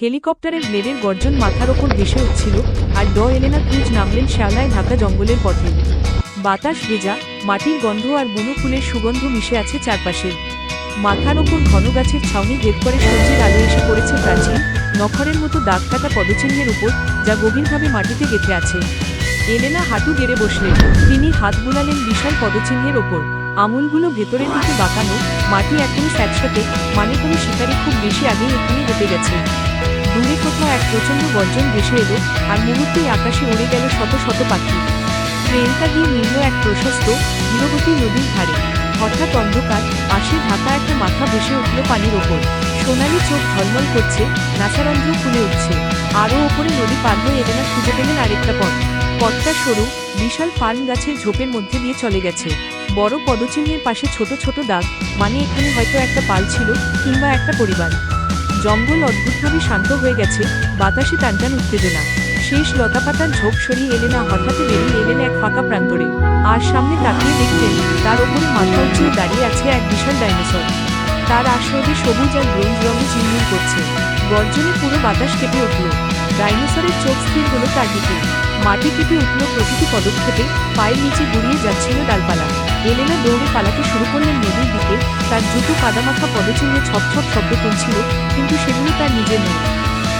হেলিকপ্টারের ব্লেডের গর্জন মাথার ওপর ভেসে উঠছিল, আর ড এলেনা ক্রুজ নামলেন শ্যাওলায় ঢাকা জঙ্গলের পথে। বাতাস ভেজা, মাটির গন্ধ আর বুনো ফুলের সুগন্ধ মিশে আছে চারপাশে। মাথার ওপর ঘন গাছের ছাউনি ভেদ করে সূর্যের আলো এসে পড়েছে প্রাচীন, নখরের মতো দাগ কাটা পদচিহ্নের উপর, যা গভীরভাবে মাটিতে গেঁথে আছে। এলেনা হাঁটু গেড়ে বসলেন, তিনি হাত বুলালেন বিশাল পদচিহ্নের ওপর। আমুলগুলো ভেতরের দিকে বাঁকানো, মাটি এখনও স্যাঁতস্যাঁতে মানে কোনো শিকারি খুব বেশি আগেই এখানে হেঁটে গেছে। দূরে কোথাও এক প্রচণ্ড গর্জন ভেসে এলো, আর মুহূর্তেই আকাশে উড়ে গেল শত শত পাখি। ট্রেনটা গিয়ে মিলল এক প্রশস্ত, ধীরগতি নদীর ধারে। হঠাৎ অন্ধকার, পাশে ঢাকা একটা মাথা ভেসে উঠল পানির ওপর। সোনালি চোখ ঝলমল করছে নাচারন্ধ্র ফুলে উঠছে। আরও ওপরে নদী পার হয়ে এলেনা খুঁজে পেলেন আরেকটা পথ। পথটা সরু বিশাল ফার্ন গাছের ঝোপের মধ্যে দিয়ে চলে গেছে। বড় পদচিহ্নের পাশে ছোট ছোট দাগ মানে এখানে হয়তো একটা পাল ছিল কিংবা একটা পরিবার। জঙ্গল অদ্ভুতভাবে শান্ত হয়ে গেছে, বাতাসে টানটান উত্তেজনা। শেষ লতাপাতার ঝোপ সরিয়ে এলেন না, হঠাৎ বেরিয়ে এলেন এক ফাঁকা প্রান্তরে। আর সামনে তাকিয়ে দেখলেন, তার ওপরে মাথা উঁচিয়ে দাঁড়িয়ে আছে এক বিশাল ডাইনোসর। তার আশ্রয়ে সবুজ আর ব্রোঞ্জ রঙে চিনমিন করছে। গর্জনে পুরো বাতাস কেঁপে উঠল। ডাইনোসরের চোখ স্থির হলো তার দিকে মাটি কেঁপে উঠল প্রতিটি পদক্ষেপে, পায়ের নিচে গুড়িয়ে যাচ্ছিল ডালপালা। এলেনা দৌড়ে পালাতে শুরু করলেন নদীর দিকে। তার জুতো কাদামাখা পদচিহ্নে ছপ ছপ শব্দ তুলছিল, কিন্তু সেগুলো তার নিজের নয়।